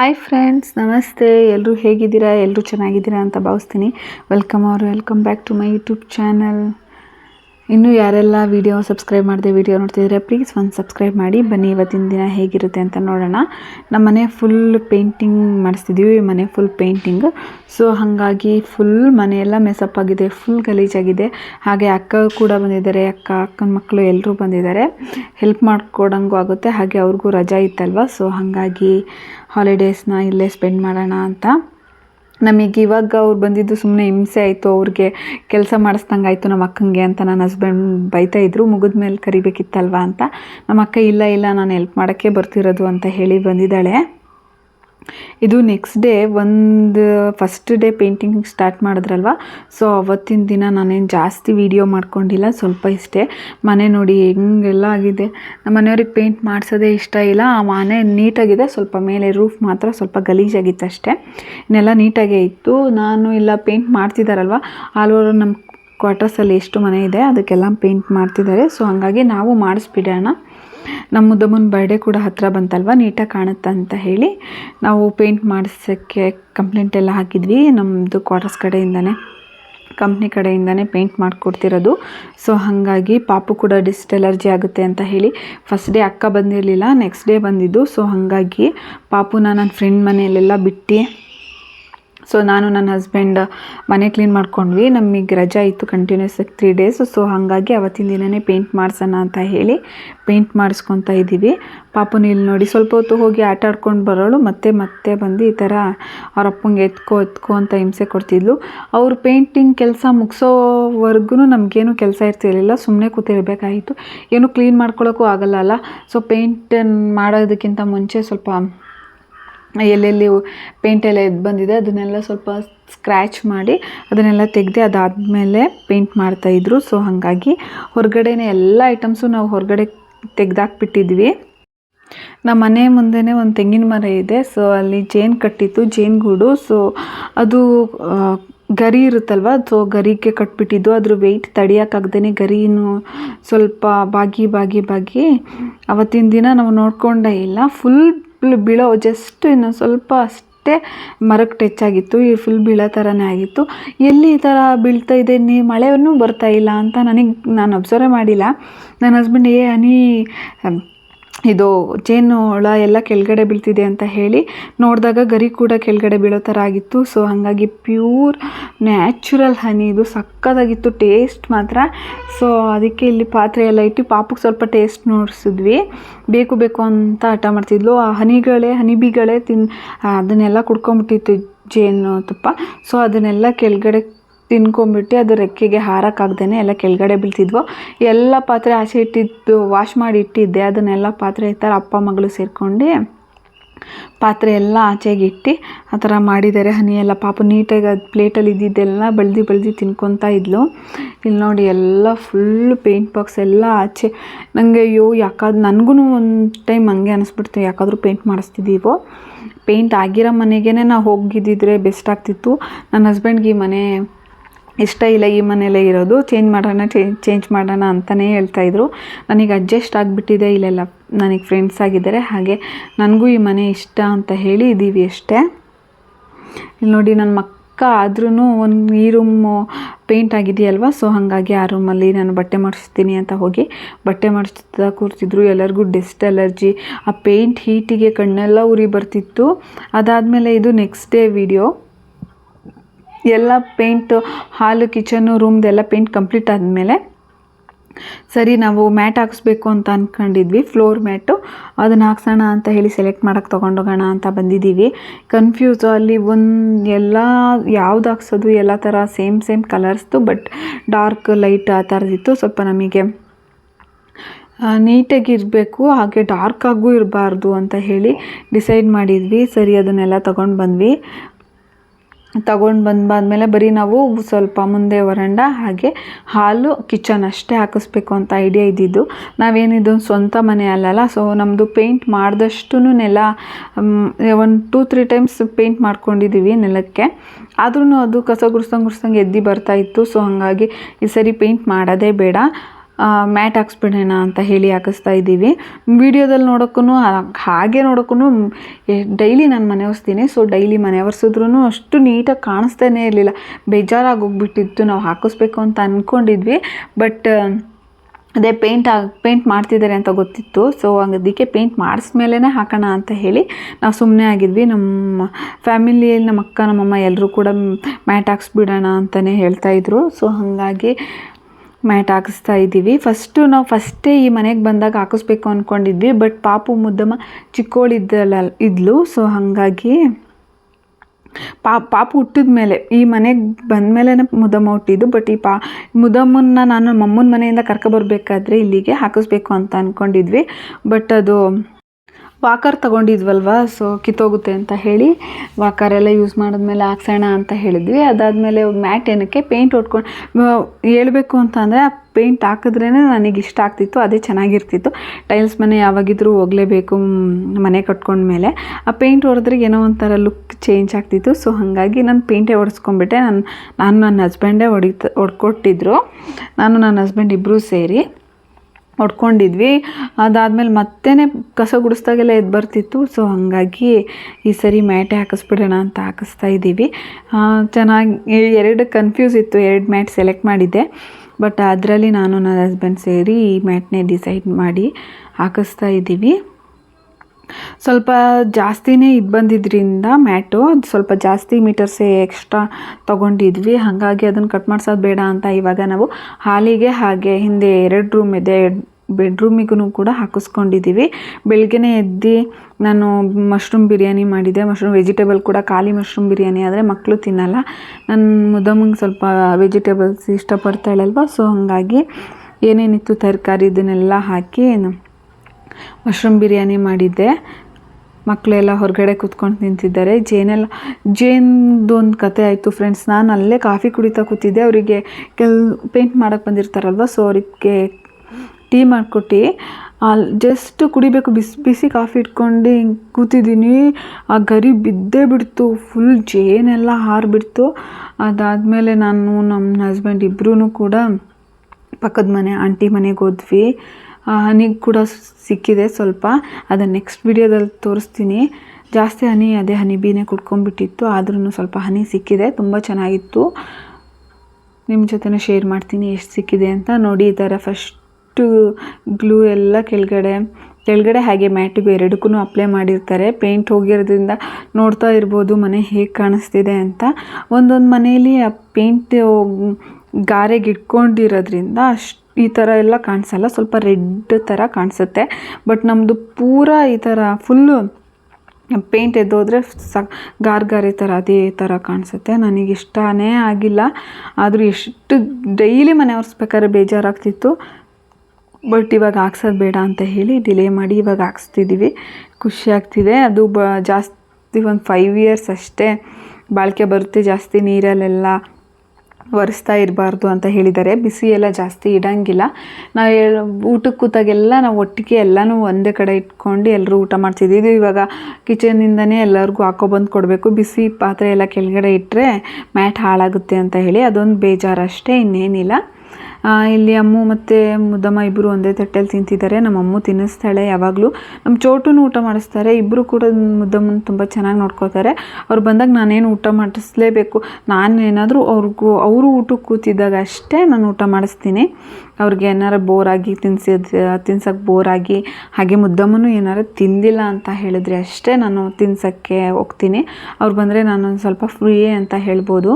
Hi friends ನಮಸ್ತೆ. ಎಲ್ಲರೂ ಹೇಗಿದ್ದೀರಾ? ಎಲ್ಲರೂ ಚೆನ್ನಾಗಿದ್ದೀರಾ ಅಂತ ಭಾವಿಸ್ತೀನಿ. ವೆಲ್ಕಮ್ ಅವರು welcome back to my YouTube channel ಇನ್ನೂ ಯಾರೆಲ್ಲ ವಿಡಿಯೋ ಸಬ್ಸ್ಕ್ರೈಬ್ ಮಾಡಿದೆ ವಿಡಿಯೋ ನೋಡ್ತಿದ್ರೆ ಪ್ಲೀಸ್ ಒಂದು ಸಬ್ಸ್ಕ್ರೈಬ್ ಮಾಡಿ. ಬನ್ನಿ, ಇವತ್ತಿನ ದಿನ ಹೇಗಿರುತ್ತೆ ಅಂತ ನೋಡೋಣ. ನಮ್ಮ ಮನೆ ಫುಲ್ ಪೇಂಟಿಂಗ್ ಮಾಡಿಸ್ತಿದ್ದೀವಿ ಮನೆ ಫುಲ್ ಪೇಂಟಿಂಗ್ ಸೊ ಹಾಗಾಗಿ ಫುಲ್ ಮನೆಯೆಲ್ಲ ಮೆಸಪ್ ಆಗಿದೆ ಫುಲ್ ಗಲೀಜಾಗಿದೆ ಹಾಗೆ ಅಕ್ಕ ಕೂಡ ಬಂದಿದ್ದಾರೆ, ಅಕ್ಕ, ಅಕ್ಕನ ಮಕ್ಕಳು ಎಲ್ಲರೂ ಬಂದಿದ್ದಾರೆ. ಹೆಲ್ಪ್ ಮಾಡ್ಕೊಡಂಗೂ ಆಗುತ್ತೆ, ಹಾಗೆ ಅವ್ರಿಗೂ ರಜಾ ಇತ್ತಲ್ವ? ಸೊ ಹಾಗಾಗಿ ಹಾಲಿಡೇಸ್ನ ಇಲ್ಲೇ ಸ್ಪೆಂಡ್ ಮಾಡೋಣ ಅಂತ. ನಮಗೆ ಇವಾಗ ಅವ್ರು ಬಂದಿದ್ದು ಸುಮ್ಮನೆ ಹಿಂಸೆ ಆಯಿತು, ಅವ್ರಿಗೆ ಕೆಲಸ ಮಾಡಿಸ್ದಂಗೆ ಆಯಿತು ನಮ್ಮ ಅಕ್ಕಂಗೆ ಅಂತ ನನ್ನ ಹಸ್ಬೆಂಡ್ ಬೈತಾ ಇದ್ದರು ಮುಗಿದ ಮೇಲೆ ಕರಿಬೇಕಿತ್ತಲ್ವಾ ಅಂತ. ನಮ್ಮ ಅಕ್ಕ ಇಲ್ಲ ಇಲ್ಲ, ನಾನು ಹೆಲ್ಪ್ ಮಾಡೋಕ್ಕೆ ಬರ್ತಿರೋದು ಅಂತ ಹೇಳಿ ಬಂದಿದ್ದಾಳೆ. ಇದು ನೆಕ್ಸ್ಟ್ ಡೇ ಒಂದು ಫಸ್ಟ್ ಡೇ ಪೇಂಟಿಂಗ್ ಸ್ಟಾರ್ಟ್ ಮಾಡಿದ್ರಲ್ವ? ಸೊ ಅವತ್ತಿನ ದಿನ ನಾನೇನು ಜಾಸ್ತಿ ವೀಡಿಯೋ ಮಾಡ್ಕೊಂಡಿಲ್ಲ, ಸ್ವಲ್ಪ ಇಷ್ಟೇ. ಮನೆ ನೋಡಿ ಹೆಂಗೆಲ್ಲ ಆಗಿದೆ. ನಮ್ಮ ಮನೆಯವ್ರಿಗೆ ಪೇಂಟ್ ಮಾಡಿಸೋದೇ ಇಷ್ಟ ಇಲ್ಲ. ಆ ಮನೆ ನೀಟಾಗಿದೆ. ಸ್ವಲ್ಪ ಮೇಲೆ ರೂಫ್ ಮಾತ್ರ ಸ್ವಲ್ಪ ಗಲೀಜಾಗಿತ್ತು ಅಷ್ಟೇ. ಇನ್ನೆಲ್ಲ ನೀಟಾಗೇ ಇತ್ತು. ನಾನು ಇಲ್ಲ ಪೇಂಟ್ ಮಾಡ್ತಿದ್ದಾರಲ್ವ ಆಲ್ ಓವರ್ ನಮ್ಮ ಕ್ವಾರ್ಟರ್ಸಲ್ಲಿ ಎಷ್ಟು ಮನೆ ಇದೆ, ಅದಕ್ಕೆಲ್ಲ ಪೇಂಟ್ ಮಾಡ್ತಿದ್ದಾರೆ. ಸೊ ಹಾಗಾಗಿ ನಾವು ಮಾಡಿಸ್ಬಿಡೋಣ. ನಮ್ಮ ಮುದ್ದಮ್ಮನ ಬರ್ಡೇ ಕೂಡ ಹತ್ತಿರ ಬಂತಲ್ವ? ನೀಟಾಗಿ ಕಾಣುತ್ತೆ ಅಂತ ಹೇಳಿ ನಾವು ಪೇಂಟ್ ಮಾಡಿಸೋಕ್ಕೆ ಕಂಪ್ಲೇಂಟ್ ಎಲ್ಲ ಹಾಕಿದ್ವಿ. ನಮ್ಮದು ಕ್ವಾರ್ಟರ್ಸ್ ಕಡೆಯಿಂದನೇ ಕಂಪ್ನಿ ಕಡೆಯಿಂದನೇ ಪೇಂಟ್ ಮಾಡಿಕೊಡ್ತಿರೋದು. ಸೊ ಹಾಗಾಗಿ ಪಾಪು ಕೂಡ ಡಿಸ್ಟ್ ಎಲರ್ಜಿ ಆಗುತ್ತೆ ಅಂತ ಹೇಳಿ ಫಸ್ಟ್ ಡೇ ಅಕ್ಕ ಬಂದಿರಲಿಲ್ಲ ನೆಕ್ಸ್ಟ್ ಡೇ ಬಂದಿದ್ದು. ಸೊ ಹಾಗಾಗಿ ಪಾಪುನ ನನ್ನ ಫ್ರೆಂಡ್ ಮನೆಯಲ್ಲೆಲ್ಲ ಬಿಟ್ಟು ಸೊ ನಾನು ನನ್ನ ಹಸ್ಬೆಂಡ್ ಮನೆ ಕ್ಲೀನ್ ಮಾಡ್ಕೊಂಡ್ವಿ. ನಮಗೆ ರಜಾ ಇತ್ತು ಕಂಟಿನ್ಯೂಸ್ ತ್ರೀ ಡೇಸ್ ಸೊ ಹಾಗಾಗಿ ಅವತ್ತಿನ ದಿನವೇ ಪೇಂಟ್ ಮಾಡಿಸೋಣ ಅಂತ ಹೇಳಿ ಪೇಂಟ್ ಮಾಡಿಸ್ಕೊತಾ ಇದ್ದೀವಿ. ಪಾಪುನ ಇಲ್ಲಿ ನೋಡಿ ಸ್ವಲ್ಪ ಹೊತ್ತು ಹೋಗಿ ಆಟ ಆಡ್ಕೊಂಡು ಬರೋಳು. ಮತ್ತೆ ಮತ್ತೆ ಬಂದು ಈ ಥರ ಅವ್ರ ಅಪ್ಪಂಗೆ ಎತ್ಕೋ ಎತ್ಕೋ ಅಂತ ಹಿಂಸೆ ಕೊಡ್ತಿದ್ಲು. ಅವ್ರ ಪೇಂಟಿಂಗ್ ಕೆಲಸ ಮುಗಿಸೋವರೆಗೂ ನಮಗೇನು ಕೆಲಸ ಇರ್ತಿರಲಿಲ್ಲ. ಸುಮ್ಮನೆ ಕೂತಿರಬೇಕಾಯಿತು ಏನು ಕ್ಲೀನ್ ಮಾಡ್ಕೊಳ್ಳೋಕ್ಕೂ ಆಗಲ್ಲ ಅಲ್ಲ. ಸೊ ಪೇಂಟ್ ಮಾಡೋದಕ್ಕಿಂತ ಮುಂಚೆ ಸ್ವಲ್ಪ ಎಲ್ಲೆಲ್ಲಿ ಪೇಂಟ್ ಎಲ್ಲ ಎದ್ದು ಬಂದಿದೆ. ಅದನ್ನೆಲ್ಲ ಸ್ವಲ್ಪ ಸ್ಕ್ರ್ಯಾಚ್ ಮಾಡಿ ಅದನ್ನೆಲ್ಲ ತೆಗೆದು ಅದಾದಮೇಲೆ ಪೇಂಟ್ ಮಾಡ್ತಾಯಿದ್ರು ಸೊ ಹಾಗಾಗಿ ಹೊರಗಡೆನೇ ಎಲ್ಲ ಐಟಮ್ಸು ನಾವು ಹೊರಗಡೆ ತೆಗೆದಾಕ್ಬಿಟ್ಟಿದ್ವಿ. ನಮ್ಮ ಮನೆ ಮುಂದೆನೇ ಒಂದು ತೆಂಗಿನ ಮರ ಇದೆ. ಸೊ ಅಲ್ಲಿ ಜೇನು ಕಟ್ಟಿತ್ತು ಜೇನುಗೂಡು ಸೊ ಅದು ಗರಿ ಇರುತ್ತಲ್ವ? ಸೊ ಗರಿಗೆ ಕಟ್ಬಿಟ್ಟಿದ್ದು. ಅದ್ರ ವೆಯ್ಟ್ ತಡಿಯೋಕ್ಕಾಗ್ದೇ ಗರಿನೂ ಸ್ವಲ್ಪ ಬಾಗಿ ಬಾಗಿ ಬಾಗಿ. ಅವತ್ತಿನ ದಿನ ನಾವು ನೋಡ್ಕೊಂಡೇ ಇಲ್ಲ. ಫುಲ್ ಬೀಳೋ ಜಸ್ಟ್ ಇನ್ನು ಸ್ವಲ್ಪ ಅಷ್ಟೇ ಮರಕ್ಕೆ ಟಚ್ ಆಗಿತ್ತು, ಈ ಫುಲ್ ಬೀಳೋ ಥರನೇ ಆಗಿತ್ತು. ಎಲ್ಲಿ ಈ ಥರ ಬೀಳ್ತಾ ಇದೆ, ನೀ ಮಳೆನೂ ಬರ್ತಾ ಇಲ್ಲ ಅಂತ ನನಗೆ, ನಾನು ಅಬ್ಸರ್ವೇ ಮಾಡಿಲ್ಲ. ನನ್ನ ಹಸ್ಬೆಂಡ್ ಏ ಹನಿ ಇದು ಜೇನು ಹುಳ ಎಲ್ಲ ಕೆಳಗಡೆ ಬೀಳ್ತಿದೆ ಅಂತ ಹೇಳಿ ನೋಡಿದಾಗ ಗರಿ ಕೂಡ ಕೆಳಗಡೆ ಬೀಳೋ ಥರ ಆಗಿತ್ತು. ಸೊ ಹಾಗಾಗಿ ಪ್ಯೂರ್ ನ್ಯಾಚುರಲ್ ಹನಿ ಇದು ಸಕ್ಕತ್ತಾಗಿತ್ತು ಟೇಸ್ಟ್ ಮಾತ್ರ. ಸೊ ಅದಕ್ಕೆ ಇಲ್ಲಿ ಪಾತ್ರೆ ಎಲ್ಲ ಇಟ್ಟು ಪಾಪಕ್ಕೆ ಸ್ವಲ್ಪ ಟೇಸ್ಟ್ ನೋಡಿಸಿದ್ವಿ. ಬೇಕು ಬೇಕು ಅಂತ ಹಠ ಮಾಡ್ತಿದ್ಲು. ಆ ಹನಿಗಳೇ ಹನಿಬಿಗಳೇ ತಿನ್ ಅದನ್ನೆಲ್ಲ ಕುಡ್ಕೊಂಬಿಟ್ಟಿತ್ತು ಜೇನು ತುಪ್ಪ. ಸೊ ಅದನ್ನೆಲ್ಲ ಕೆಳಗಡೆ ತಿನ್ಕೊಂಬಿಟ್ಟು ಅದು ರೆಕ್ಕೆಗೆ ಹಾರಕ್ಕಾಗ್ದೇ ಎಲ್ಲ ಕೆಳಗಡೆ ಬೀಳ್ತಿದ್ವು. ಎಲ್ಲ ಪಾತ್ರೆ ಆಚೆ ಇಟ್ಟಿದ್ದು ವಾಶ್ ಮಾಡಿ ಇಟ್ಟಿದ್ದೆ. ಅದನ್ನೆಲ್ಲ ಪಾತ್ರೆ ಈ ಅಪ್ಪ ಮಗಳು ಸೇರ್ಕೊಂಡು ಪಾತ್ರೆ ಎಲ್ಲ ಆಚೆಗೆ ಇಟ್ಟು ಆ ಥರ ಮಾಡಿದ್ದಾರೆ. ಹನಿ ಎಲ್ಲ ಪಾಪ ನೀಟಾಗಿ ಅದು ಪ್ಲೇಟಲ್ಲಿ ಇದ್ದಿದ್ದೆಲ್ಲ ಬಳ್ದು ಬಳ್ದು ತಿನ್ಕೊತಾ ಇದ್ಲು. ಇಲ್ಲಿ ನೋಡಿ ಎಲ್ಲ ಫುಲ್ ಪೇಂಟ್ ಬಾಕ್ಸ್ ಎಲ್ಲ ಆಚೆ. ನನಗೆ ಅಯ್ಯೋ ಯಾಕಾದ್ರೂ ನನಗೂ ಒಂದು ಟೈಮ್ ಹಂಗೆ ಅನಿಸ್ಬಿಡ್ತು. ಯಾಕಾದರೂ ಪೇಂಟ್ ಮಾಡಿಸ್ತಿದ್ದೀವೋ? ಪೇಂಟ್ ಆಗಿರೋ ಮನೆಗೇ ನಾವು ಹೋಗಿದ್ದಿದ್ರೆ ಬೆಸ್ಟ್ ಆಗ್ತಿತ್ತು. ನನ್ನ ಹಸ್ಬೆಂಡ್ಗೆ ಈ ಮನೆ ಇಷ್ಟ ಇಲ್ಲ ಈ ಮನೆಯಲ್ಲೇ ಇರೋದು ಚೇಂಜ್ ಮಾಡೋಣ ಚೇಂಜ್ ಮಾಡೋಣ ಅಂತಲೇ ಹೇಳ್ತಾಯಿದ್ರು ನನಗೆ ಅಡ್ಜಸ್ಟ್ ಆಗಿಬಿಟ್ಟಿದೆ, ಇಲ್ಲೆಲ್ಲ ನನಗೆ ಫ್ರೆಂಡ್ಸ್ ಆಗಿದ್ದಾರೆ, ಹಾಗೆ ನನಗೂ ಈ ಮನೆ ಇಷ್ಟ ಅಂತ ಹೇಳಿ ಇದ್ದೀವಿ ಅಷ್ಟೇ. ಇಲ್ಲಿ ನೋಡಿ ನನ್ನ ಮಕ್ಕ ಆದ್ರೂ ಒಂದು ಈ ರೂಮು ಪೇಂಟ್ ಆಗಿದೆಯಲ್ವ ಸೊ ಹಾಗಾಗಿ ಆ ರೂಮಲ್ಲಿ ನಾನು ಬಟ್ಟೆ ಮಾಡಿಸ್ತೀನಿ ಅಂತ ಹೋಗಿ ಬಟ್ಟೆ ಮಾಡಿಸ್ತಾ ಕೂರ್ತಿದ್ರು. ಎಲ್ಲರಿಗೂ ಡೆಸ್ಟ್ ಅಲರ್ಜಿ ಆ ಪೇಂಟ್ ಹೀಟಿಗೆ ಕಣ್ಣೆಲ್ಲ ಉರಿ ಬರ್ತಿತ್ತು. ಅದಾದಮೇಲೆ ಇದು ನೆಕ್ಸ್ಟ್ ಡೇ ವಿಡಿಯೋ ಎಲ್ಲ ಪೇಂಟ್, ಹಾಲು ಕಿಚನ್ನು ರೂಮ್ದೆಲ್ಲ ಪೇಂಟ್ ಕಂಪ್ಲೀಟ್ ಆದಮೇಲೆ ಸರಿ ನಾವು ಮ್ಯಾಟ್ ಹಾಕ್ಸ್ಬೇಕು ಅಂತ ಅಂದ್ಕೊಂಡಿದ್ವಿ ಫ್ಲೋರ್ ಮ್ಯಾಟು. ಅದನ್ನು ಹಾಕ್ಸೋಣ ಅಂತ ಹೇಳಿ ಸೆಲೆಕ್ಟ್ ಮಾಡೋಕ್ಕೆ ತೊಗೊಂಡೋಗೋಣ ಅಂತ ಬಂದಿದ್ದೀವಿ. ಕನ್ಫ್ಯೂಸು ಅಲ್ಲಿ ಒಂದು ಎಲ್ಲ ಯಾವ್ದು ಹಾಕ್ಸೋದು, ಎಲ್ಲ ಥರ ಸೇಮ್ ಸೇಮ್ ಕಲರ್ಸ್ದು, ಬಟ್ ಡಾರ್ಕ್, ಲೈಟ್ ಆ ಥರದಿತ್ತು ಸ್ವಲ್ಪ ನಮಗೆ ನೀಟಾಗಿರಬೇಕು ಹಾಗೆ ಡಾರ್ಕ್ ಆಗೂ ಇರಬಾರ್ದು ಅಂತ ಹೇಳಿ ಡಿಸೈಡ್ ಮಾಡಿದ್ವಿ. ಸರಿ, ಅದನ್ನೆಲ್ಲ ತೊಗೊಂಡು ಬಂದ್ವಿ. ತಗೊಂಡು ಬಂದಮೇಲೆ ಬರೀ ನಾವು ಸ್ವಲ್ಪ ಮುಂದೆ ವರಂಡ, ಹಾಗೆ ಹಾಲು ಕಿಚನ್ ಅಷ್ಟೇ ಹಾಕಿಸ್ಬೇಕು ಅಂತ ಐಡಿಯಾ ಇದ್ದಿದ್ದು. ನಾವೇನಿದ್ದು ಸ್ವಂತ ಮನೆ ಅಲ್ಲಲ್ಲ ಸೊ ನಮ್ಮದು ಪೇಂಟ್ ಮಾಡಿದಷ್ಟು ನೆಲ ಒಂದು ಟೂ ತ್ರೀ ಟೈಮ್ಸ್ ಪೇಂಟ್ ಮಾಡ್ಕೊಂಡಿದ್ದೀವಿ ನೆಲಕ್ಕೆ. ಆದ್ರೂ ಅದು ಕಸ ಗುಡ್ಸಂಗೆ ಗುಡ್ಸಂಗೆ ಎದ್ದು ಬರ್ತಾ ಇತ್ತು ಸೊ ಹಾಗಾಗಿ ಈ ಸರಿ ಪೇಂಟ್ ಮಾಡೋದೇ ಬೇಡ. ಮ್ಯಾಟ್ ಹಾಕ್ಸ್ಬಿಡೋಣ ಅಂತ ಹೇಳಿ ಹಾಕಿಸ್ತಾ ಇದ್ದೀವಿ. ವಿಡಿಯೋದಲ್ಲಿ ನೋಡೋಕ್ಕೂ ಹಾಗೆ ನೋಡೋಕ್ಕೂ ಡೈಲಿ ನಾನು ಮನೆ ಒರೆಸ್ತೀನಿ. ಸೊ, ಡೈಲಿ ಮನೆ ಒರೆಸಿದ್ರೂ ಅಷ್ಟು ನೀಟಾಗಿ ಕಾಣಿಸ್ತಾನೇ ಇರಲಿಲ್ಲ. ಬೇಜಾರಾಗಿ ಹೋಗ್ಬಿಟ್ಟಿತ್ತು. ನಾವು ಹಾಕಿಸ್ಬೇಕು ಅಂತ ಅಂದ್ಕೊಂಡಿದ್ವಿ ಬಟ್, ಅದೇ ಪೇಂಟ್ ಪೇಂಟ್ ಮಾಡ್ತಿದ್ದಾರೆ ಅಂತ ಗೊತ್ತಿತ್ತು. ಸೊ, ಅದಕ್ಕೆ ಪೇಂಟ್ ಮಾಡಿಸ್ಮೇಲೇ ಹಾಕೋಣ ಅಂತ ಹೇಳಿ ನಾವು ಸುಮ್ಮನೆ ಆಗಿದ್ವಿ. ನಮ್ಮ ಫ್ಯಾಮಿಲಿಯಲ್ಲಿ ನಮ್ಮ ಅಕ್ಕ, ನಮ್ಮಮ್ಮ ಎಲ್ಲರೂ ಕೂಡ ಮ್ಯಾಟ್ ಹಾಕ್ಸ್ಬಿಡೋಣ ಅಂತಲೇ ಹೇಳ್ತಾಯಿದ್ರು ಸೊ, ಹಾಗಾಗಿ ಮ್ಯಾಟ್ ಹಾಕಿಸ್ತಾ ಇದ್ದೀವಿ. ಫಸ್ಟು ನಾವು ಫಸ್ಟೇ ಈ ಮನೆಗೆ ಬಂದಾಗ ಹಾಕಿಸ್ಬೇಕು ಅಂದ್ಕೊಂಡಿದ್ವಿ ಬಟ್ ಪಾಪು ಮುದ್ದಮ್ಮ ಚಿಕ್ಕೋಳಿದ್ದಲ್ಲ ಇದ್ಲು. ಸೊ ಹಾಗಾಗಿ ಪಾ, ಪಾಪು ಹುಟ್ಟಿದ ಮೇಲೆ ಈ ಮನೆಗೆ ಬಂದ ಮೇಲೆ ಮುದಮ್ಮ ಹುಟ್ಟಿದ್ದು ಬಟ್ ಈ ಪಾ ಮುದಮ್ಮನ್ನ ನಾನು ಮಮ್ಮನ ಮನೆಯಿಂದ ಕರ್ಕೊಬರ್ಬೇಕಾದ್ರೆ ಇಲ್ಲಿಗೆ ಹಾಕಿಸ್ಬೇಕು ಅಂತ ಅಂದ್ಕೊಂಡಿದ್ವಿ ಬಟ್ ಅದು ವಾಕರ್ ತೊಗೊಂಡಿದ್ವಲ್ವ? ಸೊ ಕಿತ್ತೋಗುತ್ತೆ ಅಂತ ಹೇಳಿ ವಾಕರೆಲ್ಲ ಯೂಸ್ ಮಾಡಿದ್ಮೇಲೆ ಹಾಕ್ಸೋಣ ಅಂತ ಹೇಳಿದ್ವಿ. ಅದಾದಮೇಲೆ ಮ್ಯಾಟ್ ಏನಕ್ಕೆ? ಪೇಂಟ್ ಹೊಡ್ಕೊಂಡು ಹೇಳ್ಬೇಕು ಅಂತ ಅಂದರೆ ಆ ಪೇಂಟ್ ಹಾಕಿದ್ರೇ ನನಗೆ ಇಷ್ಟ ಆಗ್ತಿತ್ತು, ಅದೇ ಚೆನ್ನಾಗಿರ್ತಿತ್ತು. ಟೈಲ್ಸ್ ಮನೆ ಯಾವಾಗಿದ್ರೂ ಹೋಗಲೇಬೇಕು ಮನೆ ಕಟ್ಕೊಂಡ್ಮೇಲೆ. ಆ ಪೇಂಟ್ ಹೊಡೆದ್ರೆ ಏನೋ ಒಂಥರ ಲುಕ್ ಚೇಂಜ್ ಆಗ್ತಿತ್ತು. ಸೊ ಹಾಗಾಗಿ ನಾನು ಪೇಂಟೇ ಹೊಡೆಸ್ಕೊಂಬಿಟ್ಟೆ ನಾನು ನಾನು ನನ್ನ ಹಸ್ಬೆಂಡೇ ಹೊಡಿತ ಹೊಡ್ಕೊಟ್ಟಿದ್ರು ನಾನು ನನ್ನ ಹಸ್ಬೆಂಡ್ ಇಬ್ಬರೂ ಸೇರಿ. ಹೊಡ್ಕೊಂಡಿದ್ವಿ ಅದಾದಮೇಲೆ ಮತ್ತೆ ಕಸ ಗುಡಿಸ್ದಾಗೆಲ್ಲ ಎದ್ದು ಬರ್ತಿತ್ತು. ಸೊ ಹಾಗಾಗಿ ಈ ಸರಿ ಮ್ಯಾಟೇ ಹಾಕಿಸ್ಬಿಡೋಣ ಅಂತ ಹಾಕಿಸ್ತಾ ಇದ್ದೀವಿ. ಚೆನ್ನಾಗಿ ಎರಡು ಕನ್ಫ್ಯೂಸ್ ಇತ್ತು. ಎರಡು ಮ್ಯಾಟ್ ಸೆಲೆಕ್ಟ್ ಮಾಡಿದ್ದೆ. ಬಟ್ ಅದರಲ್ಲಿ ನಾನು ನನ್ನ ಹಸ್ಬೆಂಡ್ ಸೇರಿ ಈ ಮ್ಯಾಟ್ನೇ ಡಿಸೈಡ್ ಮಾಡಿ ಹಾಕಿಸ್ತಾ ಇದ್ದೀವಿ. ಸ್ವಲ್ಪ ಜಾಸ್ತಿನೇ ಇದು ಬಂದಿದ್ದರಿಂದ ಮ್ಯಾಟು ಸ್ವಲ್ಪ ಜಾಸ್ತಿ ಮೀಟರ್ಸೇ ಎಕ್ಸ್ಟ್ರಾ ತೊಗೊಂಡಿದ್ವಿ. ಹಾಗಾಗಿ ಅದನ್ನು ಕಟ್ ಮಾಡ್ಸೋದು ಬೇಡ ಅಂತ ಇವಾಗ ನಾವು ಹಾಲಿಗೆ ಹಾಗೆ ಹಿಂದೆ ಎರಡು ರೂಮ್ ಇದೆ ಬೆಡ್ರೂಮಿಗೂ ಕೂಡ ಹಾಕಿಸ್ಕೊಂಡಿದ್ದೀವಿ ಬೆಳಗ್ಗೆನೇ ಎದ್ದು ನಾನು ಮಶ್ರೂಮ್ ಬಿರಿಯಾನಿ ಮಾಡಿದೆ. ಮಶ್ರೂಮ್ ವೆಜಿಟೇಬಲ್ ಕೂಡ ಖಾಲಿ ಮಶ್ರೂಮ್ ಬಿರಿಯಾನಿ ಆದರೆ ಮಕ್ಕಳು ತಿನ್ನಲ್ಲ. ನನ್ನ ಮುದಮ್ಮಂಗೆ ಸ್ವಲ್ಪ ವೆಜಿಟೇಬಲ್ಸ್ ಇಷ್ಟಪಡ್ತಾಳಲ್ವ ಸೊ ಹಾಗಾಗಿ ಏನೇನಿತ್ತು ತರಕಾರಿ ಇದನ್ನೆಲ್ಲ ಹಾಕಿ ಮಶ್ರೂಮ್ ಬಿರಿಯಾನಿ ಮಾಡಿದ್ದೆ. ಮಕ್ಕಳೆಲ್ಲ ಹೊರಗಡೆ ಕೂತ್ಕೊಂಡು ನಿಂತಿದ್ದಾರೆ ಜೇನೆಲ್ಲ ಜೇನ್ದು ಒಂದು ಕತೆ ಆಯಿತು ಫ್ರೆಂಡ್ಸ್ ನಾನು ಅಲ್ಲೇ ಕಾಫಿ ಕುಡಿತಾ ಕೂತಿದ್ದೆ. ಅವರಿಗೆ ಕೆಲ್ ಪೇಂಟ್ ಮಾಡೋಕ್ಕೆ ಬಂದಿರ್ತಾರಲ್ವ ಸೊ ಅವರಿಗೆ ಟೀ ಮಾಡಿಕೊಟ್ಟು. ಅಲ್ಲಿ ಜಸ್ಟ್ ಕುಡಿಬೇಕು, ಬಿಸಿ ಬಿಸಿ ಕಾಫಿ ಇಟ್ಕೊಂಡು ಕೂತಿದ್ದೀನಿ. ಆ ಗರಿ ಬಿದ್ದೇ ಬಿಡ್ತು ಫುಲ್ ಜೇನೆಲ್ಲ ಹಾರಿಬಿಡ್ತು. ಅದಾದಮೇಲೆ ನಾನು ನಮ್ಮ ಹಸ್ಬೆಂಡ್ ಇಬ್ಬರೂ ಕೂಡ ಪಕ್ಕದ ಮನೆ ಆಂಟಿ ಮನೆಗೆ ಹೋದ್ವಿ. ಹನಿಗೆ ಕೂಡ ಸಿಕ್ಕಿದೆ ಸ್ವಲ್ಪ. ಅದನ್ನು ನೆಕ್ಸ್ಟ್ ವಿಡಿಯೋದಲ್ಲಿ ತೋರಿಸ್ತೀನಿ. ಜಾಸ್ತಿ ಹನಿ ಅದೇ ಹನಿ ಬೀನೇ ಕುಡ್ಕೊಂಡ್ಬಿಟ್ಟಿತ್ತು. ಆದ್ರೂ ಸ್ವಲ್ಪ ಹನಿ ಸಿಕ್ಕಿದೆ. ತುಂಬ ಚೆನ್ನಾಗಿತ್ತು. ನಿಮ್ಮ ಜೊತೆ ಶೇರ್ ಮಾಡ್ತೀನಿ ಎಷ್ಟು ಸಿಕ್ಕಿದೆ ಅಂತ. ನೋಡಿ ಈ ಥರ ಫಸ್ಟು ಗ್ಲೂ ಎಲ್ಲ ಕೆಳಗಡೆ ಕೆಳಗಡೆ ಹಾಗೆ ಮ್ಯಾಟಿಗೂ ಎರಡಕ್ಕೂ ಅಪ್ಲೈ ಮಾಡಿರ್ತಾರೆ. ಪೇಂಟ್ ಹೋಗಿರೋದ್ರಿಂದ ನೋಡ್ತಾ ಇರ್ಬೋದು ಮನೆ ಹೇಗೆ ಕಾಣಿಸ್ತಿದೆ ಅಂತ. ಒಂದೊಂದು ಮನೆಯಲ್ಲಿ ಆ ಪೇಂಟ್ ಗಾರೆಗೆ ಇಟ್ಕೊಂಡಿರೋದ್ರಿಂದ ಅಷ್ಟು ಈ ಥರ ಎಲ್ಲ ಕಾಣಿಸಲ್ಲ, ಸ್ವಲ್ಪ ರೆಡ್ ಥರ ಕಾಣಿಸುತ್ತೆ. ಬಟ್ ನಮ್ಮದು ಪೂರ ಈ ಥರ ಫುಲ್ಲು ಪೇಂಟ್ ಎದ್ದೋದ್ರೆ ಸ ಗಾರ್ ಗಾರೆ ಥರ ಅದೇ ಥರ ಕಾಣಿಸುತ್ತೆ. ನನಗೆ ಇಷ್ಟನೇ ಆಗಿಲ್ಲ. ಆದರೂ ಎಷ್ಟು ಡೈಲಿ ಮನೆ ಒರೆಸ್ಬೇಕಾದ್ರೆ ಬೇಜಾರಾಗ್ತಿತ್ತು. ಬಟ್ ಇವಾಗ ಹಾಕ್ಸೋದು ಬೇಡ ಅಂತ ಹೇಳಿ ಡಿಲೇ ಮಾಡಿ ಇವಾಗ ಹಾಕ್ಸ್ತಿದ್ದೀವಿ ಖುಷಿ ಆಗ್ತಿದೆ. ಅದು ಬ ಜಾಸ್ತಿ ಒಂದು ಫೈವ್ ಇಯರ್ಸ್ ಅಷ್ಟೇ. ಬಾಳಿಕೆ ಬರುತ್ತೆ ಜಾಸ್ತಿ ನೀರಲ್ಲೆಲ್ಲ. ಒರೆಸ್ತಾ ಇರಬಾರ್ದು ಅಂತ ಹೇಳಿದ್ದಾರೆ. ಬಿಸಿ ಎಲ್ಲ ಜಾಸ್ತಿ ಇಡಂಗಿಲ್ಲ. ನಾವು ಊಟಕ್ಕೆ ಕೂತಾಗೆಲ್ಲ ನಾವು ಒಟ್ಟಿಗೆ ಎಲ್ಲನೂ ಒಂದೇ ಕಡೆ ಇಟ್ಕೊಂಡು ಎಲ್ಲರೂ ಊಟ ಮಾಡ್ತಿದ್ದೀವಿ ಇವಾಗ ಕಿಚನಿಂದನೇ ಎಲ್ಲರಿಗೂ ಹಾಕೊಬಂದು ಕೊಡಬೇಕು. ಬಿಸಿ ಪಾತ್ರೆ ಎಲ್ಲ ಕೆಳಗಡೆ ಇಟ್ಟರೆ ಮ್ಯಾಟ್ ಹಾಳಾಗುತ್ತೆ ಅಂತ ಹೇಳಿ ಅದೊಂದು ಬೇಜಾರಷ್ಟೇ ಇನ್ನೇನಿಲ್ಲ. ಇಲ್ಲಿ ಅಮ್ಮು ಮತ್ತು ಮುದ್ದಮ್ಮ ಇಬ್ಬರು ಒಂದೇ ತಟ್ಟೆಯಲ್ಲಿ ತಿಂತಿದ್ದಾರೆ. ನಮ್ಮ ಅಮ್ಮು ತಿನ್ನಿಸ್ತಾಳೆ ಯಾವಾಗಲೂ. ನಮ್ಮ ಚೋಟುನು ಊಟ ಮಾಡಿಸ್ತಾರೆ. ಇಬ್ಬರು ಕೂಡ ಮುದ್ದಮ್ಮನ ತುಂಬ ಚೆನ್ನಾಗಿ ನೋಡ್ಕೋತಾರೆ ಅವ್ರು ಬಂದಾಗ ನಾನೇನು ಊಟ ಮಾಡಿಸ್ಲೇಬೇಕು. ನಾನು ಏನಾದರೂ ಅವ್ರಿಗೂ, ಅವರು ಊಟಕ್ಕೆ ಕೂತಿದ್ದಾಗ ಅಷ್ಟೇ ನಾನು ಊಟ ಮಾಡಿಸ್ತೀನಿ. ಅವ್ರಿಗೆ ಏನಾರು ಬೋರಾಗಿ ತಿನ್ಸಿದ ತಿನ್ಸೋಕ್ಕೆ ಬೋರಾಗಿ ಹಾಗೆ ಮುದ್ದಮ್ಮನೂ ಏನಾರು ತಿಂದಿಲ್ಲ ಅಂತ ಹೇಳಿದ್ರೆ ಅಷ್ಟೇ ನಾನು ತಿನ್ಸೋಕ್ಕೆ ಹೋಗ್ತೀನಿ. ಅವ್ರು ಬಂದರೆ ನಾನು ಸ್ವಲ್ಪ ಫ್ರೀಯೇ ಅಂತ ಹೇಳ್ಬೋದು.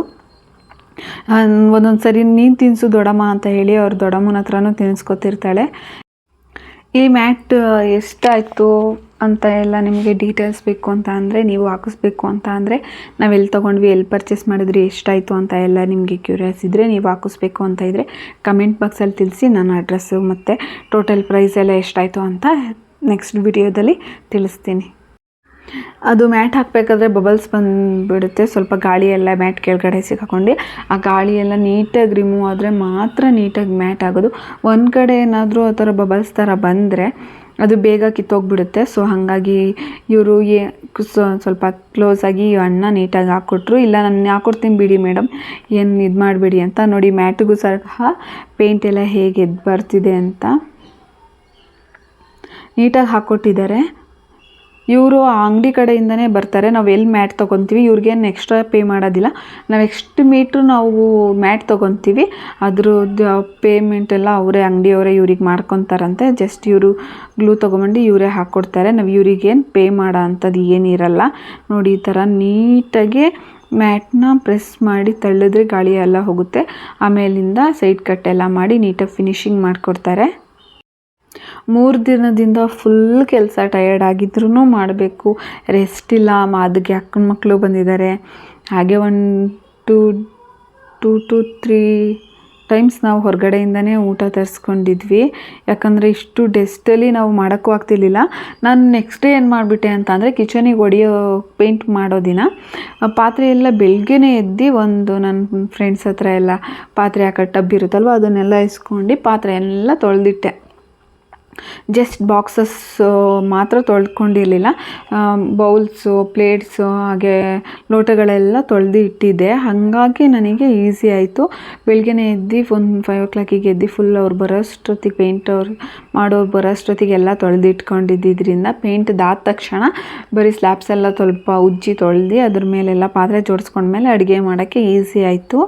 ಒಂದೊಂದು ಸರಿ ನೀನು ತಿನ್ನಿಸು ದೊಡಮ್ಮ ಅಂತ ಹೇಳಿ ಅವ್ರ ದೊಡಮ್ಮನ ಹತ್ರನೂ ತಿನ್ನಿಸ್ಕೊತಿರ್ತಾಳೆ ಈ ಮ್ಯಾಟ್ ಎಷ್ಟಾಯಿತು ಅಂತ ಎಲ್ಲ ನಿಮಗೆ ಡೀಟೇಲ್ಸ್ ಬೇಕು ಅಂತ ಅಂದರೆ, ನೀವು ಹಾಕಿಸ್ಬೇಕು ಅಂತ ಅಂದರೆ ನಾವು ಎಲ್ಲಿ ತೊಗೊಂಡ್ವಿ ಎಲ್ಲಿ ಪರ್ಚೇಸ್ ಮಾಡಿದ್ರಿ, ಎಷ್ಟಾಯಿತು ಅಂತ ಎಲ್ಲ ನಿಮಗೆ ಕ್ಯೂರಿಯಸ್ ಇದ್ದರೆ ನೀವು ಹಾಕಿಸ್ಬೇಕು ಅಂತ ಇದ್ದರೆ ಕಮೆಂಟ್ ಬಾಕ್ಸಲ್ಲಿ ತಿಳಿಸಿ ನನ್ನ ಅಡ್ರೆಸ್ಸು ಮತ್ತು ಟೋಟಲ್ ಪ್ರೈಸ್ ಎಲ್ಲ ಎಷ್ಟಾಯಿತು ಅಂತ ನೆಕ್ಸ್ಟ್ ವಿಡಿಯೋದಲ್ಲಿ ತಿಳಿಸ್ತೀನಿ. ಅದು ಮ್ಯಾಟ್ ಹಾಕಬೇಕಾದ್ರೆ ಬಬಲ್ಸ್ ಬಂದುಬಿಡುತ್ತೆ. ಸ್ವಲ್ಪ ಗಾಳಿ ಎಲ್ಲ ಮ್ಯಾಟ್ ಕೆಳಗಡೆ ಸಿಕ್ಕಾಕೊಂಡು. ಆ ಗಾಳಿ ಎಲ್ಲ ನೀಟಾಗಿ ರಿಮೂವ್ ಆದರೆ ಮಾತ್ರ ನೀಟಾಗಿ ಮ್ಯಾಟ್ ಆಗೋದು. ಒಂದು ಕಡೆ ಏನಾದರೂ ಆ ಥರ ಬಬಲ್ಸ್ ಥರ ಬಂದರೆ ಅದು ಬೇಗ ಕಿತ್ತೋಗ್ಬಿಡುತ್ತೆ. ಸೊ ಹಾಗಾಗಿ ಇವರು ಏ ಸ್ವಲ್ಪ ಕ್ಲೋಸ್ ಆಗಿ ಅಣ್ಣ ನೀಟಾಗಿ ಹಾಕ್ಕೊಟ್ರು. ಇಲ್ಲ, ನಾನು ಹಾಕ್ಕೊಡ್ತೀನಿ ಬಿಡಿ ಮೇಡಮ್. ಏನು ಇದು ಮಾಡಬೇಡಿ ಅಂತ ನೋಡಿ ಮ್ಯಾಟಿಗೂ ಸಹ ಪೇಂಟ್ ಎಲ್ಲ ಹೇಗೆ ಎದ್ದು ಬರ್ತಿದೆ ಅಂತ. ನೀಟಾಗಿ ಹಾಕ್ಕೊಟ್ಟಿದ್ದಾರೆ. ಇವರು ಆ ಅಂಗಡಿ ಕಡೆಯಿಂದನೇ ಬರ್ತಾರೆ. ನಾವು ಎಲ್ಲಿ ಮ್ಯಾಟ್ ತೊಗೊತೀವಿ ಇವ್ರಿಗೇನು ಎಕ್ಸ್ಟ್ರಾ ಪೇ ಮಾಡೋದಿಲ್ಲ. ನಾವು ಎಷ್ಟು ಮೀಟ್ರ್ ನಾವು ಮ್ಯಾಟ್ ತೊಗೊತೀವಿ, ಅದ್ರದ್ದು ಪೇಮೆಂಟ್ ಎಲ್ಲ ಅವರೇ, ಅಂಗಡಿಯವರೇ ಇವ್ರಿಗೆ ಮಾಡ್ಕೊತಾರಂತೆ. ಜಸ್ಟ್ ಇವರು ಗ್ಲೂ ತೊಗೊಂಬಂದು ಇವರೇ ಹಾಕ್ಕೊಡ್ತಾರೆ ನಾವು ಇವ್ರಿಗೇನು ಪೇ ಮಾಡೋ ಅಂಥದ್ದು ಏನಿರಲ್ಲ ನೋಡಿ ಈ ಥರ ನೀಟಾಗಿ ಮ್ಯಾಟ್ನ ಪ್ರೆಸ್ ಮಾಡಿ ತಳ್ಳಿದ್ರೆ ಗಾಳಿ ಎಲ್ಲ ಹೋಗುತ್ತೆ. ಆಮೇಲಿಂದ ಸೈಡ್ ಕಟ್ ಎಲ್ಲ ಮಾಡಿ ನೀಟಾಗಿ ಫಿನಿಶಿಂಗ್ ಮಾಡಿಕೊಡ್ತಾರೆ. ಮೂರು ದಿನದಿಂದ ಫುಲ್ ಕೆಲಸ ಟಯರ್ಡ್ ಆಗಿದ್ರೂ ಮಾಡಬೇಕು. ರೆಸ್ಟ್ ಇಲ್ಲ, ಮಾದಿಗೆ ಅಕ್ಕನ ಮಕ್ಕಳು ಬಂದಿದ್ದಾರೆ ಹಾಗೆ one two two to three times ನಾವು ಹೊರಗಡೆಯಿಂದನೇ ಊಟ ತರಿಸ್ಕೊಂಡಿದ್ವಿ. ಯಾಕಂದರೆ ಇಷ್ಟು ಡೆಸ್ಟಲ್ಲಿ ನಾವು ಮಾಡೋಕ್ಕೂ ಆಗ್ತಿರ್ಲಿಲ್ಲ. ನಾನು ನೆಕ್ಸ್ಟ್ ಡೇ ಏನು ಮಾಡಿಬಿಟ್ಟೆ ಅಂತ ಅಂದರೆ ಕಿಚನಿಗೆ ಹೊಡಿಯೋ ಪೇಂಟ್ ಮಾಡೋ ದಿನ, ಪಾತ್ರೆ ಎಲ್ಲ ಬೆಳಗ್ಗೆನೇ ಎದ್ದು ಒಂದು ನನ್ನ ಫ್ರೆಂಡ್ಸ್ ಹತ್ರ ಎಲ್ಲ ಪಾತ್ರೆ ಹಾಕೋ ಟಬ್ ಇರುತ್ತಲ್ವ, ಅದನ್ನೆಲ್ಲ ಇಸ್ಕೊಂಡು ಪಾತ್ರೆ ಎಲ್ಲ ತೊಳೆದಿಟ್ಟೆ. ಜಸ್ಟ್ ಬಾಕ್ಸಸ್ ಮಾತ್ರ ತೊಳ್ಕೊಂಡಿರಲಿಲ್ಲ. ಬೌಲ್ಸು ಪ್ಲೇಟ್ಸು ಹಾಗೆ ಲೋಟಗಳೆಲ್ಲ ತೊಳೆದು ಇಟ್ಟಿದ್ದೆ. ಹಾಗಾಗಿ ನನಗೆ ಈಸಿ ಆಯಿತು. ಬೆಳಗ್ಗೆನೇ ಎದ್ದು ಒಂದು ಫೈವ್ ಓ ಕ್ಲಾಕಿಗೆ ಎದ್ದು ಫುಲ್ ಅವ್ರು ಬರೋಷ್ಟೊತ್ತಿಗೆ ಪೇಂಟ್ ಅವ್ರು ಮಾಡೋರು ಬರೋಷ್ಟೊತ್ತಿಗೆ ಎಲ್ಲ ತೊಳೆದು ಪೇಂಟ್ ಪೇಂಟ್ದಾದ ತಕ್ಷಣ ಬರೀ ಸ್ಲ್ಯಾಬ್ಸ್ ಎಲ್ಲ ಸ್ವಲ್ಪ ಉಜ್ಜಿ ತೊಳೆದು ಅದ್ರ ಮೇಲೆಲ್ಲ ಪಾತ್ರೆ ಜೋಡಿಸ್ಕೊಂಡ್ಮೇಲೆ ಅಡುಗೆ ಮಾಡೋಕ್ಕೆ ಈಸಿ ಆಯಿತು.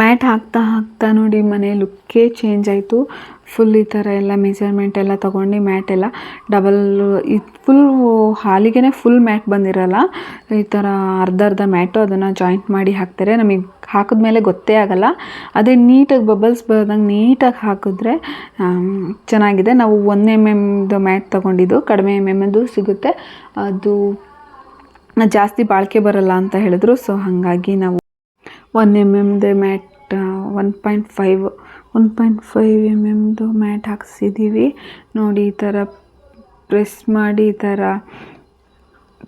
ಮ್ಯಾಟ್ ಹಾಕ್ತಾ ಹಾಕ್ತಾ ನೋಡಿ ಮನೆ ಲುಕ್ಕೇ ಚೇಂಜ್ ಆಯಿತು. ಫುಲ್ ಈ ಥರ ಎಲ್ಲ ಮೆಜರ್ಮೆಂಟ್ ಎಲ್ಲ ತೊಗೊಂಡು ಮ್ಯಾಟ್ ಎಲ್ಲ ಡಬಲ್ ಇದು ಫುಲ್ ಹಾಲಿಗೆ ಫುಲ್ ಮ್ಯಾಟ್ ಬಂದಿರಲ್ಲ. ಈ ಥರ ಅರ್ಧ ಅರ್ಧ ಮ್ಯಾಟು ಅದನ್ನು ಜಾಯಿಂಟ್ ಮಾಡಿ ಹಾಕ್ತಾರೆ. ನಮಗೆ ಹಾಕಿದ್ಮೇಲೆ ಗೊತ್ತೇ ಆಗಲ್ಲ. ಅದೇ ನೀಟಾಗಿ ಬಬಲ್ಸ್ ಬರೋದಂಗೆ ನೀಟಾಗಿ ಹಾಕಿದ್ರೆ ಚೆನ್ನಾಗಿದೆ. ನಾವು ಒನ್ ಎಂ ಎಮ್ದು ಮ್ಯಾಟ್ ತೊಗೊಂಡಿದ್ದು. ಕಡಿಮೆ ಎಂ ಎಮ್ದು ಸಿಗುತ್ತೆ. ಅದು ಜಾಸ್ತಿ ಬಾಳಿಕೆ ಬರಲ್ಲ ಅಂತ ಹೇಳಿದ್ರು. ಸೊ ಹಾಗಾಗಿ ನಾವು one M ಎಮ್ದೇ mat one point five one point five M ಎಮ್ದು mat ಹಾಕ್ಸಿದ್ದೀವಿ ನೋಡಿ, ಈ ಥರ ಪ್ರೆಸ್ ಮಾಡಿ, ಈ ಥರ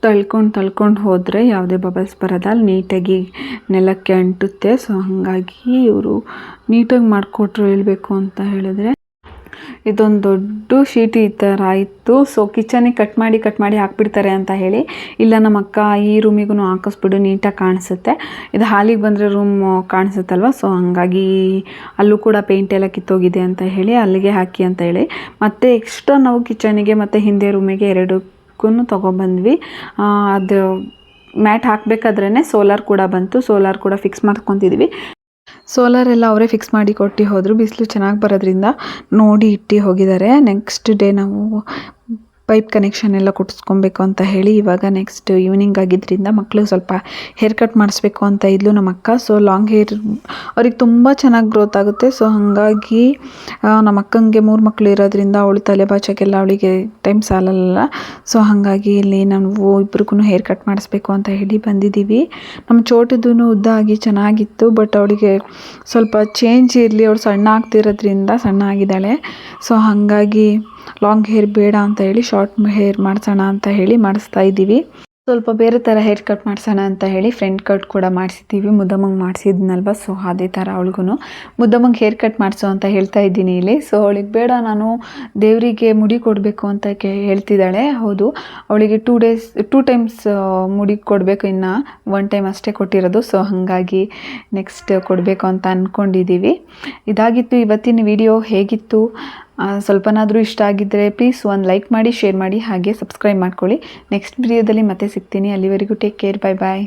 ತಳ್ಕೊಂಡು ತಳ್ಕೊಂಡು ಹೋದರೆ ಯಾವುದೇ ಬಬಲ್ಸ್ ಬರೋದ ಅಲ್ಲಿ ನೀಟಾಗಿ ನೆಲಕ್ಕೆ ಅಂಟುತ್ತೆ. ಸೊ, ಹಾಗಾಗಿ ಇವರು ನೀಟಾಗಿ ಮಾಡಿಕೊಟ್ರು ಹೇಳಬೇಕು ಅಂತ ಹೇಳಿದ್ರೆ. ಇದೊಂದು ದೊಡ್ಡ ಶೀಟ್ ಈ ಥರ ಇತ್ತು. ಸೊ ಕಿಚನಿಗೆ ಕಟ್ ಮಾಡಿ ಕಟ್ ಮಾಡಿ ಹಾಕ್ಬಿಡ್ತಾರೆ ಅಂತ ಹೇಳಿ ಇಲ್ಲ ನಮ್ಮ ಅಕ್ಕ ಈ ರೂಮಿಗೂ ಹಾಕಿಸ್ಬಿಡು, ನೀಟಾಗಿ ಕಾಣಿಸುತ್ತೆ. ಇದು ಹಾಲಿಗೆ ಬಂದರೆ ರೂಮ್ ಕಾಣಿಸುತ್ತಲ್ವ? ಸೊ ಹಾಗಾಗಿ ಅಲ್ಲೂ ಕೂಡ ಪೇಂಟ್ ಎಲ್ಲ ಕಿತ್ತೋಗಿದೆ ಅಂತ ಹೇಳಿ ಅಲ್ಲಿಗೆ ಹಾಕಿ ಅಂತ ಹೇಳಿ. ಮತ್ತು ಎಕ್ಸ್ಟ್ರಾ ನಾವು ಕಿಚನಿಗೆ ಮತ್ತು ಹಿಂದೆ ರೂಮಿಗೆ ಎರಡಕ್ಕೂ ತೊಗೊಬಂದ್ವಿ ಅದು ಮ್ಯಾಟ್ ಹಾಕಬೇಕಾದ್ರೇ ಸೋಲಾರ್ ಕೂಡ ಬಂತು. ಸೋಲಾರ್ ಕೂಡ ಫಿಕ್ಸ್ ಮಾಡ್ಕೊತಿದ್ವಿ. ಸೋಲಾರ್ ಎಲ್ಲ ಅವರೇ ಫಿಕ್ಸ್ ಮಾಡಿ ಕೊಟ್ಟು ಹೋದರು. ಬಿಸಿಲು ಚೆನ್ನಾಗಿ ಬರೋದ್ರಿಂದ ನೋಡಿ ಇಟ್ಟು ಹೋಗಿದ್ದಾರೆ. ನೆಕ್ಸ್ಟ್ ಡೇ ನಾವು ಪೈಪ್ ಕನೆಕ್ಷನ್ ಎಲ್ಲ ಕೊಟ್ಟಿಸ್ಕೊಬೇಕು ಅಂತ ಹೇಳಿ ಇವಾಗ ನೆಕ್ಸ್ಟ್ ಈವ್ನಿಂಗ್ ಆಗಿದ್ದರಿಂದ ಮಕ್ಕಳು ಸ್ವಲ್ಪ ಹೇರ್ ಕಟ್ ಮಾಡಿಸ್ಬೇಕು ಅಂತ ಇದ್ಲು ನಮ್ಮ ಅಕ್ಕ. ಸೊ ಲಾಂಗ್ ಹೇರ್ ಅವ್ರಿಗೆ ತುಂಬ ಚೆನ್ನಾಗಿ ಗ್ರೋತ್ ಆಗುತ್ತೆ. ಸೊ ಹಾಗಾಗಿ ನಮ್ಮ ಅಕ್ಕಂಗೆ ಮೂರು ಮಕ್ಕಳು ಇರೋದ್ರಿಂದ ಅವಳು ತಲೆ ಬಾಚಕ್ಕೆಲ್ಲ ಅವಳಿಗೆ ಟೈಮ್ ಸಾಲಲ್ಲ. ಸೊ ಹಾಗಾಗಿ ಇಲ್ಲಿ ನಾವು ಇಬ್ರಿಗೂ ಹೇರ್ ಕಟ್ ಮಾಡಿಸ್ಬೇಕು ಅಂತ ಹೇಳಿ ಬಂದಿದ್ದೀವಿ. ನಮ್ಮ ಚೋಟದೂ ಉದ್ದ ಆಗಿ ಚೆನ್ನಾಗಿತ್ತು ಬಟ್ ಅವಳಿಗೆ ಸ್ವಲ್ಪ ಚೇಂಜ್ ಇರಲಿ. ಅವಳು ಸಣ್ಣ ಆಗ್ತಿರೋದ್ರಿಂದ ಸಣ್ಣ ಆಗಿದ್ದಾಳೆ. ಸೊ ಹಾಗಾಗಿ ಲಾಂಗ್ ಹೇರ್ ಬೇಡ ಅಂತ ಹೇಳಿ ಶಾರ್ಟ್ ಹೇರ್ ಮಾಡಿಸೋಣ ಅಂತ ಹೇಳಿ ಮಾಡಿಸ್ತಾ ಇದ್ದೀವಿ. ಸ್ವಲ್ಪ ಬೇರೆ ಥರ ಹೇರ್ ಕಟ್ ಮಾಡಿಸೋಣ ಅಂತ ಹೇಳಿ ಫ್ರಂಟ್ ಕಟ್ ಕೂಡ ಮಾಡಿಸಿದ್ದೀವಿ. ಮುದ್ದಮ್ಮಂಗೆ ಮಾಡಿಸಿದ್ನಲ್ವ ಸೊ ಅದೇ ಥರ ಅವಳಿಗೂ ಮುದ್ದಮ್ಮಂಗೆ ಹೇರ್ ಕಟ್ ಮಾಡಿಸು ಅಂತ ಹೇಳ್ತಾ ಇದ್ದೀನಿ ಇಲ್ಲಿ. ಸೊ ಅವಳಿಗೆ ಬೇಡ, ನಾನು ದೇವರಿಗೆ ಮುಡಿ ಕೊಡಬೇಕು ಅಂತ ಕೇ, ಹೇಳ್ತಿದ್ದಾಳೆ. ಹೌದು, ಅವಳಿಗೆ ಟೂ ಡೇಸ್ ಟೂ ಟೈಮ್ಸ್ ಮುಡಿ ಕೊಡಬೇಕು. ಇನ್ನು ಒನ್ ಟೈಮ್ ಅಷ್ಟೇ ಕೊಟ್ಟಿರೋದು. ಸೊ ಹಾಗಾಗಿ ನೆಕ್ಸ್ಟ್ ಕೊಡಬೇಕು ಅಂತ ಅಂದ್ಕೊಂಡಿದ್ದೀವಿ ಇದಾಗಿತ್ತು ಇವತ್ತಿನ ವಿಡಿಯೋ ಹೇಗಿತ್ತು? ಸ್ವಲ್ಪನಾದರೂ ಇಷ್ಟ ಆಗಿದ್ದರೆ ಪ್ಲೀಸ್ ಒಂದು ಲೈಕ್ ಮಾಡಿ ಶೇರ್ ಮಾಡಿ, ಹಾಗೆ ಸಬ್ಸ್ಕ್ರೈಬ್ ಮಾಡ್ಕೊಳ್ಳಿ. ನೆಕ್ಸ್ಟ್ ವಿಡಿಯೋದಲ್ಲಿ ಮತ್ತೆ ಸಿಗ್ತೀನಿ. ಅಲ್ಲಿವರೆಗೂ ಟೇಕ್ ಕೇರ್ ಬಾಯ್ ಬಾಯ್